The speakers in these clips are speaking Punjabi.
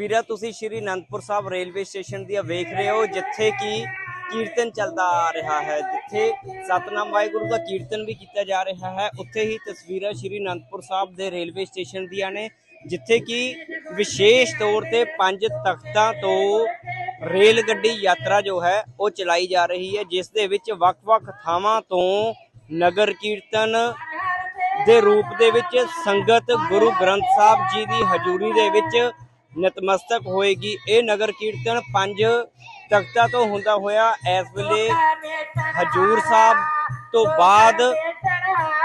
ਤਸਵੀਰਾਂ ਤੁਸੀਂ ਸ਼੍ਰੀ ਅਨੰਦਪੁਰ ਸਾਹਿਬ ਰੇਲਵੇ ਸਟੇਸ਼ਨ ਦੀਆਂ ਵੇਖ ਰਹੇ ਹੋ, ਜਿੱਥੇ ਕਿ ਕੀਰਤਨ ਚੱਲਦਾ ਆ ਰਿਹਾ ਹੈ। ਜਿੱਥੇ ਸਤਨਾਮ ਵਾਹਿਗੁਰੂ ਦਾ ਕੀਰਤਨ ਵੀ ਕੀਤਾ ਜਾ ਰਿਹਾ ਹੈ। ਉੱਥੇ ਹੀ ਤਸਵੀਰਾਂ ਸ਼੍ਰੀ ਅਨੰਦਪੁਰ ਸਾਹਿਬ ਦੇ ਰੇਲਵੇ ਸਟੇਸ਼ਨ ਦੀਆਂ ਨੇ, ਜਿੱਥੇ ਕਿ ਵਿਸ਼ੇਸ਼ ਤੌਰ ਤੇ ਪੰਜ ਤਖਤਾਂ ਤੋਂ ਰੇਲ ਗੱਡੀ ਯਾਤਰਾ ਜੋ ਹੈ, ਉਹ ਚਲਾਈ ਜਾ ਰਹੀ ਹੈ, ਜਿਸ ਦੇ ਵਿੱਚ ਵੱਖ-ਵੱਖ ਥਾਵਾਂ ਤੋਂ ਨਗਰ ਕੀਰਤਨ ਦੇ ਰੂਪ ਦੇ ਵਿੱਚ ਸੰਗਤ ਗੁਰੂ ਗ੍ਰੰਥ ਸਾਹਿਬ ਜੀ ਦੀ ਹਜ਼ੂਰੀ ਦੇ ਵਿੱਚ ਨਤਮਸਤਕ ਹੋਏਗੀ। ਇਹ ਨਗਰ ਕੀਰਤਨ ਪੰਜ ਤਖਤਾਂ ਤੋਂ ਹੁੰਦਾ ਹੋਇਆ। ਇਸ ਵੇਲੇ ਹਜੂਰ ਸਾਹਿਬ ਤੋਂ ਬਾਅਦ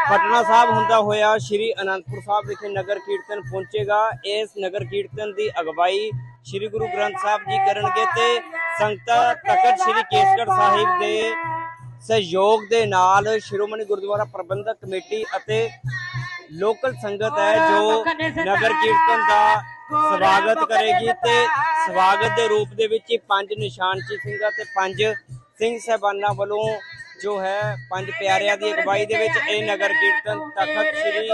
ਪਟਨਾ ਸਾਹਿਬ ਹੁੰਦਾ ਹੋਇਆ। ਸ਼੍ਰੀ ਅਨੰਦਪੁਰ ਸਾਹਿਬ ਵਿਖੇ ਨਗਰ ਕੀਰਤਨ ਪਹੁੰਚੇਗਾ। ਇਸ ਨਗਰ ਕੀਰਤਨ ਦੀ ਅਗਵਾਈ ਸ਼੍ਰੀ ਗੁਰੂ ਗ੍ਰੰਥ ਸਾਹਿਬ ਜੀ ਕਰਨਗੇ ਤੇ ਸੰਗਤਾਂ ਤਖਤ ਸ਼੍ਰੀ ਕੇਸਗੜ੍ਹ ਸਾਹਿਬ ਦੇ ਸਹਿਯੋਗ ਦੇ ਨਾਲ ਸ਼੍ਰੋਮਣੀ ਗੁਰਦੁਆਰਾ ਪ੍ਰਬੰਧਕ ਕਮੇਟੀ ਅਤੇ ਲੋਕਲ ਸੰਗਤ ਹੈ ਜੋ ਨਗਰ ਕੀਰਤਨ ਦਾ ਸਵਾਗਤ ਕਰੇਗੀ ਤੇ ਸਵਾਗਤ ਦੇ ਰੂਪ ਦੇ ਵਿੱਚ ਹੀ ਪੰਜ ਨਿਸ਼ਾਨਚੀ ਸਿੰਘਾਂ ਤੇ ਪੰਜ ਸਿੰਘ ਸਹਿਬਾਨਾਂ ਵੱਲੋਂ ਜੋ ਹੈ ਪੰਜ ਪਿਆਰਿਆਂ ਦੀ ਅਗਵਾਈ ਦੇ ਵਿੱਚ ਇਹ ਨਗਰ ਕੀਰਤਨ ਤਖਤ ਸ੍ਰੀ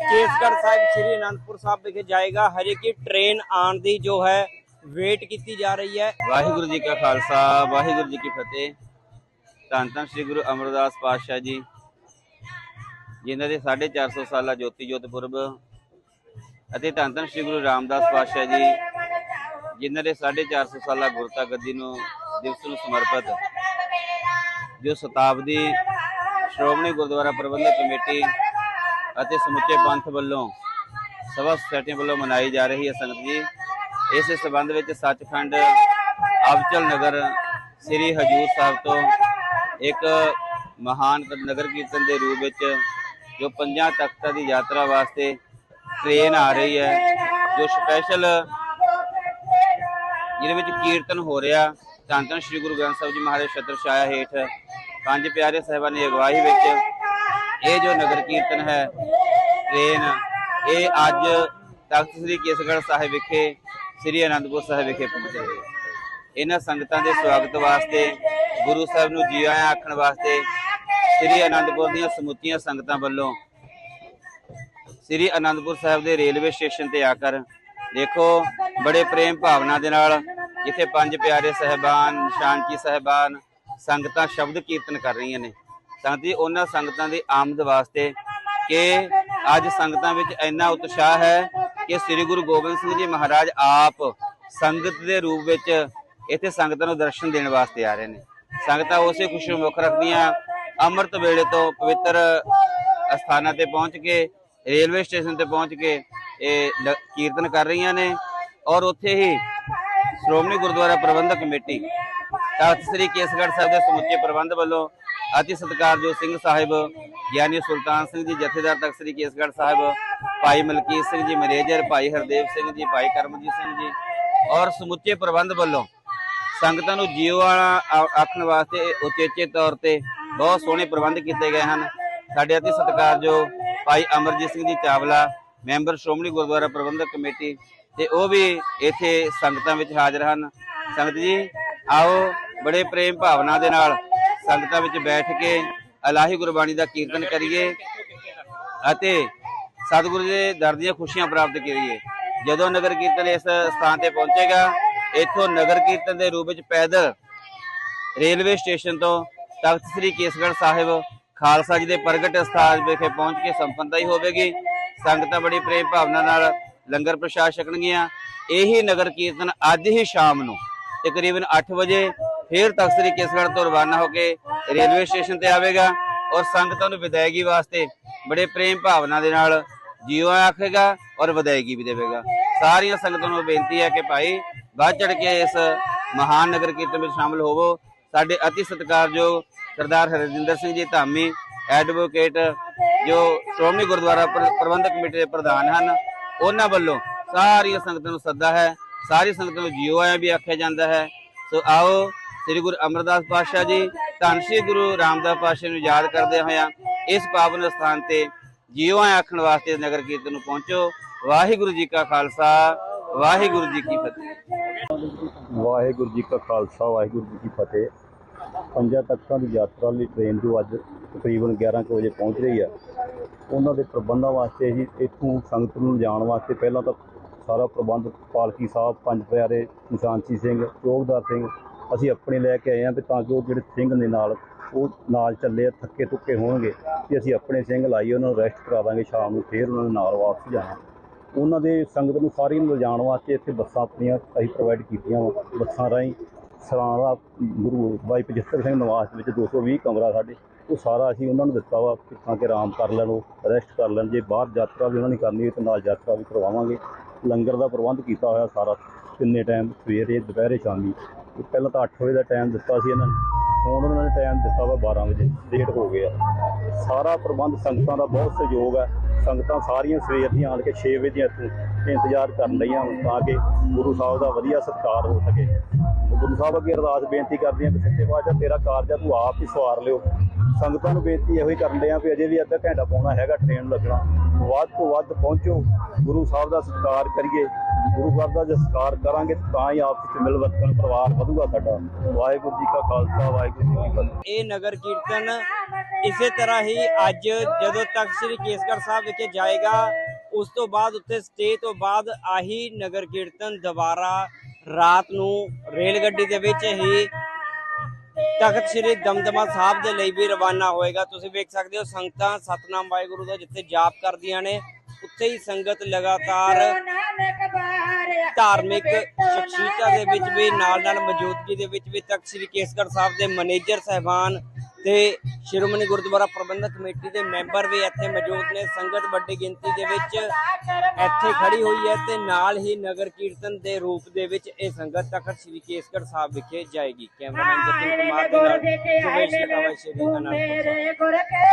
ਕੇਸਗੜ੍ਹ ਸਾਹਿਬ ਸ੍ਰੀ ਅਨੰਦਪੁਰ ਸਾਹਿਬ ਵਿਖੇ ਜਾਏਗਾ। ਹਜੇ ਕਿ ਟ੍ਰੇਨ ਆਉਣ ਦੀ ਜੋ ਹੈ ਵੇਟ ਕੀਤੀ ਜਾ ਰਹੀ ਹੈ। ਵਾਹਿਗੁਰੂ ਜੀ ਕਾ ਖਾਲਸਾ ਵਾਹਿਗੁਰੂ ਜੀ ਕੀ ਫਤਿਹ। ਧੰਨ ਧੰਨ ਸ੍ਰੀ ਗੁਰੂ ਅਮਰਦਾਸ ਪਾਤਸ਼ਾਹ ਜੀ ਜਿਨ੍ਹਾਂ ਦੇ 450 ਸਾਲਾ ਜੋਤੀ ਜੋਤ ਪੁਰਬ ਅਤੇ ਧੰਨ ਧੰਨ ਸ੍ਰੀ ਗੁਰੂ ਰਾਮਦਾਸ ਪਾਤਸ਼ਾਹ ਜੀ, ਜਿਨ੍ਹਾਂ ਦੇ 450 ਸਾਲਾ ਗੁਰਤਾ ਗੱਦੀ ਨੂੰ, ਦਿਵਸ ਨੂੰ ਸਮਰਪਿਤ, ਜੋ ਸ਼ਤਾਬਦੀ ਸ਼੍ਰੋਮਣੀ ਗੁਰਦੁਆਰਾ ਪ੍ਰਬੰਧਕ ਕਮੇਟੀ ਅਤੇ ਸਮੁੱਚੇ ਪੰਥ ਵੱਲੋਂ, ਸਭਾ ਸੁਸਾਇਟੀਆਂ ਵੱਲੋਂ ਮਨਾਈ ਜਾ ਰਹੀ ਹੈ ਸੰਗਤ ਜੀ। ਇਸ ਸਬੰਧ ਵਿੱਚ ਸੱਚਖੰਡ ਅਬਚਲ ਨਗਰ ਸ੍ਰੀ ਹਜੂਰ ਸਾਹਿਬ ਤੋਂ ਇੱਕ ਮਹਾਨ ਨਗਰ ਕੀਰਤਨ ਦੇ ਰੂਪ ਵਿੱਚ ਜੋ ਪੰਜਾਂ ਤਖਤਾਂ ਦੀ ਯਾਤਰਾ ਵਾਸਤੇ ਟ੍ਰੇਨ ਆ ਰਹੀ ਹੈ, ਜੋ ਸਪੈਸ਼ਲ ਜਿਹਦੇ ਵਿੱਚ ਕੀਰਤਨ ਹੋ ਰਿਹਾ। ਧੰਨ ਧੰਨ ਸ੍ਰੀ ਗੁਰੂ ਗ੍ਰੰਥ ਸਾਹਿਬ ਜੀ ਮਹਾਰਾਜ ਛਤਰ ਛਾਇਆ ਹੇਠ। ਪੰਜ ਪਿਆਰੇ ਸਾਹਿਬਾਨ ਦੀ ਅਗਵਾਈ ਵਿੱਚ ਇਹ ਜੋ ਨਗਰ ਕੀਰਤਨ ਹੈ ਟ੍ਰੇਨ ਇਹ ਅੱਜ ਤਖਤ ਸ੍ਰੀ ਕੇਸਗੜ੍ਹ ਸਾਹਿਬ ਵਿਖੇ, ਸ੍ਰੀ ਅਨੰਦਪੁਰ ਸਾਹਿਬ ਵਿਖੇ ਪਹੁੰਚ ਇਹਨਾਂ ਸੰਗਤਾਂ ਦੇ ਸਵਾਗਤ ਵਾਸਤੇ, ਗੁਰੂ ਸਾਹਿਬ ਨੂੰ ਜੀ ਆਇਆਂ ਆਖਣ ਵਾਸਤੇ, ਸ੍ਰੀ ਅਨੰਦਪੁਰ ਦੀਆਂ ਸਮੁੱਚੀਆਂ ਸੰਗਤਾਂ ਵੱਲੋਂ ਸ੍ਰੀ ਅਨੰਦਪੁਰ ਸਾਹਿਬ ਦੇ ਰੇਲਵੇ ਸਟੇਸ਼ਨ ਤੇ ਆ ਕਰ ਦੇਖੋ, ਬੜੇ ਪ੍ਰੇਮ ਭਾਵਨਾ ਦੇ ਨਾਲ ਜਿੱਥੇ ਪੰਜ ਪਿਆਰੇ ਸਹਿਬਾਨ ਨਿਸ਼ਾਨਚੀ ਸਹਿਬਾਨ ਸੰਗਤਾਂ ਸ਼ਬਦ ਕੀਰਤਨ ਕਰ ਰਹੀਆਂ ਨੇ। ਸੰਗਤੀ ਉਹਨਾਂ ਸੰਗਤਾਂ ਦੀ ਆਮਦ ਵਾਸਤੇ ਕਿ ਅੱਜ ਸੰਗਤਾਂ ਵਿੱਚ ਇੰਨਾ ਉਤਸ਼ਾਹ ਹੈ ਕਿ ਸ੍ਰੀ ਗੁਰੂ ਗੋਬਿੰਦ ਸਿੰਘ ਜੀ ਮਹਾਰਾਜ ਆਪ ਸੰਗਤ ਦੇ ਰੂਪ ਵਿੱਚ ਇੱਥੇ ਸੰਗਤਾਂ ਨੂੰ ਦਰਸ਼ਨ ਦੇਣ ਵਾਸਤੇ ਆ ਰਹੇ ਨੇ। ਸੰਗਤਾਂ ਉਸੇ ਖੁਸ਼ੀ ਨੂੰ ਮੁੱਖ ਰੱਖਦੀਆਂ, ਅੰਮ੍ਰਿਤ ਵੇਲੇ ਤੋਂ ਪਵਿੱਤਰ ਅਸਥਾਨਾਂ ਤੇ ਪਹੁੰਚ ਕੇ ਰੇਲਵੇ ਸਟੇਸ਼ਨ ਤੇ ਪਹੁੰਚ ਕੇ ਇਹ ਕੀਰਤਨ ਕਰ ਰਹੀਆਂ ਨੇ ਔਰ ਉੱਥੇ ਹੀ ਸ਼੍ਰੋਮਣੀ ਗੁਰਦੁਆਰਾ ਪ੍ਰਬੰਧਕ ਕਮੇਟੀ ਤਖਤ ਸ੍ਰੀ ਕੇਸਗੜ੍ਹ ਸਾਹਿਬ ਦੇ ਸਮੁੱਚੇ ਪ੍ਰਬੰਧ ਵੱਲੋਂ ਅਤੀ ਸਤਿਕਾਰਯੋਗ ਸਿੰਘ ਸਾਹਿਬ, ਗਿਆਨੀ ਸੁਲਤਾਨ ਸਿੰਘ ਜੀ, ਜਥੇਦਾਰ ਤਖਤ ਸ੍ਰੀ ਕੇਸਗੜ੍ਹ ਸਾਹਿਬ, ਭਾਈ ਮਲਕੀਤ ਸਿੰਘ ਜੀ, ਮੈਨੇਜਰ ਭਾਈ ਹਰਦੇਵ ਸਿੰਘ ਜੀ, ਭਾਈ ਕਰਮਜੀਤ ਸਿੰਘ ਜੀ ਔਰ ਸਮੁੱਚੇ ਪ੍ਰਬੰਧ ਵੱਲੋਂ ਸੰਗਤਾਂ ਨੂੰ ਜੀਓ ਵਾਲਾ ਆ- ਆਖਣ ਵਾਸਤੇ ਉਚੇਚੇ ਤੌਰ ਤੇ ਬਹੁਤ ਸੋਹਣੇ ਪ੍ਰਬੰਧ ਕੀਤੇ ਗਏ ਹਨ। ਸਾਡੇ ਅਤੀ ਸਤਿਕਾਰਯੋਗ ਭਾਈ ਅਮਰਜੀਤ ਸਿੰਘ ਜੀ ਚਾਵਲਾ, ਮੈਂਬਰ ਸ਼੍ਰੋਮਣੀ ਗੁਰਦੁਆਰਾ ਪ੍ਰਬੰਧਕ ਕਮੇਟੀ ਤੇ ਉਹ ਵੀ ਇੱਥੇ ਸੰਗਤਾਂ ਵਿੱਚ ਹਾਜ਼ਰ ਹਨ। ਸੰਗਤ ਜੀ, ਆਓ ਬੜੇ ਪ੍ਰੇਮ ਭਾਵਨਾ ਦੇ ਨਾਲ ਸੰਗਤਾਂ ਵਿੱਚ ਬੈਠ ਕੇ ਅਲਾਹੀ ਗੁਰਬਾਣੀ ਦਾ ਕੀਰਤਨ ਕਰੀਏ ਅਤੇ ਸਤਿਗੁਰੂ ਦੇ ਦਰ ਦੀਆਂ ਖੁਸ਼ੀਆਂ ਪ੍ਰਾਪਤ ਕਰੀਏ। ਜਦੋਂ ਨਗਰ ਕੀਰਤਨ ਇਸ ਸਥਾਨ ਤੇ ਪਹੁੰਚੇਗਾ, ਇੱਥੋਂ ਨਗਰ ਕੀਰਤਨ ਦੇ ਰੂਪ ਵਿੱਚ ਪੈਦਲ ਰੇਲਵੇ ਸਟੇਸ਼ਨ ਤੋਂ ਤਖਤ ਸ੍ਰੀ ਕੇਸਗੜ੍ਹ ਸਾਹਿਬ ਖਾਲਸਾ ਜੀ ਦੇ ਪ੍ਰਗਟ ਸਥਾਨ ਵਿਖੇ ਪਹੁੰਚ ਕੇ ਸੰਪੰਨਤਾ ਹੀ ਹੋਵੇਗੀ। ਸੰਗਤਾਂ ਬੜੀ ਪ੍ਰੇਮ ਭਾਵਨਾ ਨਾਲ ਲੰਗਰ ਪ੍ਰਸ਼ਾਦ ਛਕਣਗੀਆਂ। ਇਹੀ ਨਗਰ ਕੀਰਤਨ ਅੱਜ ਹੀ ਸ਼ਾਮ ਨੂੰ ਤਕਰੀਬਨ 8 ਵਜੇ ਫਿਰ ਤਖਤ ਕੇਸਗੜ੍ਹ ਤੋਂ ਰਵਾਨਾ ਹੋ ਕੇ ਰੇਲਵੇ ਸਟੇਸ਼ਨ ਤੇ ਆਵੇਗਾ ਔਰ ਸੰਗਤਾਂ ਨੂੰ ਵਿਦਾਇਗੀ ਵਾਸਤੇ ਬੜੇ ਪ੍ਰੇਮ ਭਾਵਨਾ ਦੇ ਨਾਲ ਜੀਓ ਆਖੇਗਾ ਔਰ ਵਿਦਾਇਗੀ ਵੀ ਦੇਵੇਗਾ। ਸਾਰੀਆਂ ਸੰਗਤਾਂ ਨੂੰ ਬੇਨਤੀ ਹੈ ਕਿ ਭਾਈ ਵੱਧ ਚੜ ਕੇ ਇਸ ਮਹਾਨ ਨਗਰ ਕੀਰਤਨ ਵਿੱਚ ਸ਼ਾਮਲ ਹੋਵੋ। ਸਾਡੇ ਅਤੀ ਸਤਿਕਾਰਯੋਗ ਸਰਦਾਰ ਹਰਜਿੰਦਰ ਸਿੰਘ ਜੀ ਧਾਮੀ ਐਡਵੋਕੇਟ ਜੋ ਸ਼੍ਰੋਮਣੀ ਗੁਰਦੁਆਰਾ ਪ੍ਰਬੰਧਕ ਕਮੇਟੀ ਦੇ ਪ੍ਰਧਾਨ ਹਨ, ਉਹਨਾਂ ਵੱਲੋਂ ਸਾਰੀਆਂ ਸੰਗਤਾਂ ਨੂੰ ਸੱਦਾ ਹੈ, ਸਾਰੀ ਸੰਗਤਾਂ ਨੂੰ ਜੀਓ ਆਇਆ ਵੀ ਆਖਿਆ ਜਾਂਦਾ ਹੈ। ਸੋ ਆਓ, ਸ੍ਰੀ ਗੁਰੂ ਅਮਰਦਾਸ ਪਾਤਸ਼ਾਹ ਜੀ, ਧੰਨ ਸ੍ਰੀ ਗੁਰੂ ਰਾਮਦਾਸ ਪਾਤਸ਼ਾਹ ਨੂੰ ਯਾਦ ਕਰਦੇ ਹੋਇਆ ਇਸ ਪਾਵਨ ਸਥਾਨ ਤੇ ਜੀਓ ਆਇਆ ਆਖਣ ਵਾਸਤੇ ਨਗਰ ਕੀਰਤਨ ਨੂੰ ਪਹੁੰਚੋ। ਵਾਹਿਗੁਰੂ ਜੀ ਕਾ ਖਾਲਸਾ, ਵਾਹਿਗੁਰੂ ਜੀ ਕੀ ਫਤਿਹ। ਵਾਹਿਗੁਰੂ ਜੀ ਕਾ ਖਾਲਸਾ, ਵਾਹਿਗੁਰੂ ਜੀ ਕੀ ਫਤਿਹ। ਪੰਜਾਂ ਤਖਤਾਂ ਦੀ ਯਾਤਰਾ ਲਈ ਟ੍ਰੇਨ ਜੋ ਅੱਜ ਤਕਰੀਬਨ 11 ਕੁ ਵਜੇ ਪਹੁੰਚ ਰਹੀ ਆ ਉਹਨਾਂ ਦੇ ਪ੍ਰਬੰਧਾਂ ਵਾਸਤੇ ਅਸੀਂ ਇੱਥੋਂ ਸੰਗਤ ਨੂੰ ਜਾਣ ਵਾਸਤੇ ਪਹਿਲਾਂ ਤਾਂ ਸਾਰਾ ਪ੍ਰਬੰਧ ਪਾਲਕੀ ਸਾਹਿਬ ਪੰਜ ਪਿਆਰੇ ਨਿਸ਼ਾਨਚੀ ਸਿੰਘ ਚੋਗਦਾਰ ਸਿੰਘ ਅਸੀਂ ਆਪਣੇ ਲੈ ਕੇ ਆਏ ਹਾਂ ਵੀ ਤਾਂ ਕਿ ਉਹ ਜਿਹੜੇ ਸਿੰਘ ਨੇ ਨਾਲ ਉਹ ਨਾਲ ਚੱਲੇ ਆ, ਥੱਕੇ ਤੁੱਕੇ ਹੋਣਗੇ ਕਿ ਅਸੀਂ ਆਪਣੇ ਸਿੰਘ ਲਾਈਏ ਉਹਨਾਂ ਨੂੰ ਰੈਸਟ ਕਰਾ ਦਾਂਗੇ ਸ਼ਾਮ ਨੂੰ ਫੇਰ ਉਹਨਾਂ ਨੇ ਨਾਲ ਵਾਪਸ ਜਾਣਾ। ਉਹਨਾਂ ਦੇ ਸੰਗਤ ਨੂੰ ਸਾਰੀ ਨੂੰ ਲਿਜਾਣ ਵਾਸਤੇ ਇੱਥੇ ਬੱਸਾਂ ਆਪਣੀਆਂ ਅਸੀਂ ਪ੍ਰੋਵਾਈਡ ਕੀਤੀਆਂ ਵਾ ਬੱਸਾਂ ਰਾਹੀਂ। ਸਰਾਂ ਦਾ ਗੁਰੂ ਬਾਈ ਪਜਿੱਤਰ ਸਿੰਘ ਨਿਵਾਸ ਦੇ ਵਿੱਚ 220 ਕਮਰਾ ਸਾਡੇ, ਉਹ ਸਾਰਾ ਅਸੀਂ ਉਹਨਾਂ ਨੂੰ ਦਿੱਤਾ ਵਾ ਕਿ ਤਾਂ ਕਿ ਆਰਾਮ ਕਰ ਲੈਣ, ਉਹ ਰੈਸਟ ਕਰ ਲੈਣ, ਜੇ ਬਾਹਰ ਯਾਤਰਾ ਵੀ ਉਹਨਾਂ ਨੇ ਕਰਨੀ ਹੈ ਤੇ ਨਾਲ ਯਾਤਰਾ ਵੀ ਕਰਵਾਵਾਂਗੇ। ਲੰਗਰ ਦਾ ਪ੍ਰਬੰਧ ਕੀਤਾ ਹੋਇਆ ਸਾਰਾ ਕਿੰਨੇ ਟਾਈਮ ਸਵੇਰੇ, ਦੁਪਹਿਰੇ, ਸ਼ਾਮੀ। ਤੇ ਪਹਿਲਾਂ ਤਾਂ 8 ਵਜੇ ਦਾ ਟਾਈਮ ਦਿੱਤਾ ਸੀ ਇਹਨਾਂ ਨੇ। ਹੁਣ ਉਹਨਾਂ ਨੇ ਟਾਈਮ ਦਿੱਤਾ ਵਾ 12 ਵਜੇ, ਲੇਟ ਹੋ ਗਿਆ। ਸਾਰਾ ਪ੍ਰਬੰਧ ਸੰਗਤਾਂ ਦਾ ਬਹੁਤ ਸਹਿਯੋਗ ਹੈ। ਸੰਗਤਾਂ ਸਾਰੀਆਂ ਸਵੇਰ ਦੀਆਂ ਆਣ ਕੇ 6 ਵਜੇ ਦੀਆਂ ਇੱਥੋਂ ਇੰਤਜ਼ਾਰ ਕਰਨ ਲਈ ਹੋਣ ਤਾਂ ਕਿ ਗੁਰੂ ਸਾਹਿਬ ਦਾ ਵਧੀਆ ਸਤਿਕਾਰ ਹੋ ਸਕੇ। ਗੁਰੂ ਸਾਹਿਬ ਅੱਗੇ ਅਰਦਾਸ ਬੇਨਤੀ ਕਰਦੇ ਹਾਂ ਕਿ ਸੱਚੇ ਪਾਤਸ਼ਾਹ, ਤੇਰਾ ਕਾਰਜ ਆ, ਤੂੰ ਆਪ ਹੀ ਸਵਾਰ ਲਿਓ। ਸੰਗਤਾਂ ਨੂੰ ਬੇਨਤੀ ਇਹੋ ਹੀ ਕਰਨ ਆ ਵੀ ਅਜੇ ਵੀ ਅੱਧਾ ਘੰਟਾ ਪਾਉਣਾ ਹੈਗਾ ਟ੍ਰੇਨ ਲੱਗਣਾ। ਵੱਧ ਤੋਂ ਵੱਧ ਪਹੁੰਚੋ, ਗੁਰੂ ਸਾਹਿਬ ਦਾ ਸਤਿਕਾਰ ਕਰੀਏ। ਗੁਰੂ ਸਾਹਿਬ ਦਾ ਜੇ ਸਤਿਕਾਰ ਕਰਾਂਗੇ, ਤਾਂ ਹੀ ਆਪਸ ਵਿੱਚ ਮਿਲ ਵਰਤਨ ਪਰਿਵਾਰ ਵਧੂਗਾ ਸਾਡਾ। ਵਾਹਿਗੁਰੂ ਜੀ ਕਾ ਖਾਲਸਾ, ਵਾਹਿਗੁਰੂ ਜੀ ਕੀ ਫਤਿਹ। ਇਹ ਨਗਰ ਕੀਰਤਨ ਇਸੇ ਤਰ੍ਹਾਂ ਹੀ ਅੱਜ ਜਦੋਂ ਤੱਕ ਸ੍ਰੀ ਕੇਸਗੜ੍ਹ ਸਾਹਿਬ ਵਿਖੇ ਜਾਏਗਾ ਉਸ ਤੋਂ ਬਾਅਦ ਉੱਥੇ ਸਟੇ ਤੋਂ ਬਾਅਦ ਆਹੀ ਨਗਰ ਕੀਰਤਨ ਦੁਬਾਰਾ ਰਾਤ ਨੂੰ ਰੇਲ ਗੱਡੀ ਦੇ ਵਿੱਚ ਹੀ ਤਖਤ ਸ੍ਰੀ ਦਮਦਮਾ ਸਾਹਿਬ ਦੇ ਲਈ ਵੀ ਰਵਾਨਾ ਹੋਏਗਾ। ਤੁਸੀਂ ਵੇਖ ਸਕਦੇ ਹੋ ਸੰਗਤਾਂ ਸਤਨਾਮ ਵਾਹਿਗੁਰੂ ਦਾ ਜਿੱਥੇ ਜਾਪ ਕਰਦੀਆਂ ਨੇ, ਉੱਥੇ ਹੀ ਸੰਗਤ ਲਗਾਤਾਰ ਧਾਰਮਿਕ ਸ਼ਖਸੀਅਤਾਂ ਦੇ ਵਿੱਚ ਵੀ ਨਾਲ ਨਾਲ ਮੌਜੂਦਗੀ ਦੇ ਵਿੱਚ ਵੀ ਤਖਤ ਸ੍ਰੀ ਕੇਸਗੜ੍ਹ ਸਾਹਿਬ ਦੇ ਮੈਨੇਜਰ ਸਹਿਬਾਨ ਤੇ ਸ਼੍ਰੋਮਣੀ ਗੁਰਦੁਆਰਾ ਪ੍ਰਬੰਧਕ ਕਮੇਟੀ ਦੇ ਮੈਂਬਰ ਵੀ ਇੱਥੇ ਮੌਜੂਦ ਨੇ ਸੰਗਤ ਵੱਡੀ ਗਿਣਤੀ ਦੇ ਵਿੱਚ ਇੱਥੇ ਖੜੀ ਹੋਈ ਹੈ ਤੇ ਨਾਲ ਹੀ ਨਗਰ ਕੀਰਤਨ ਦੇ ਰੂਪ ਦੇ ਵਿੱਚ ਇਹ ਸੰਗਤ ਤਖਤ ਸ੍ਰੀ ਕੇਸਗੜ੍ਹ ਸਾਹਿਬ ਵਿਖੇ ਜਾਏਗੀ ਕੈਮਰਾਮੈਨ ਜਤਿਨ ਕੁਮਾਰ ਦੇ ਨਾਲ ਸੁਵੇਸ਼ ਕਟਾਵਾ ਸ਼੍ਰੀ ਅਨੰਦਪੁਰ ਸਾਹਿਬ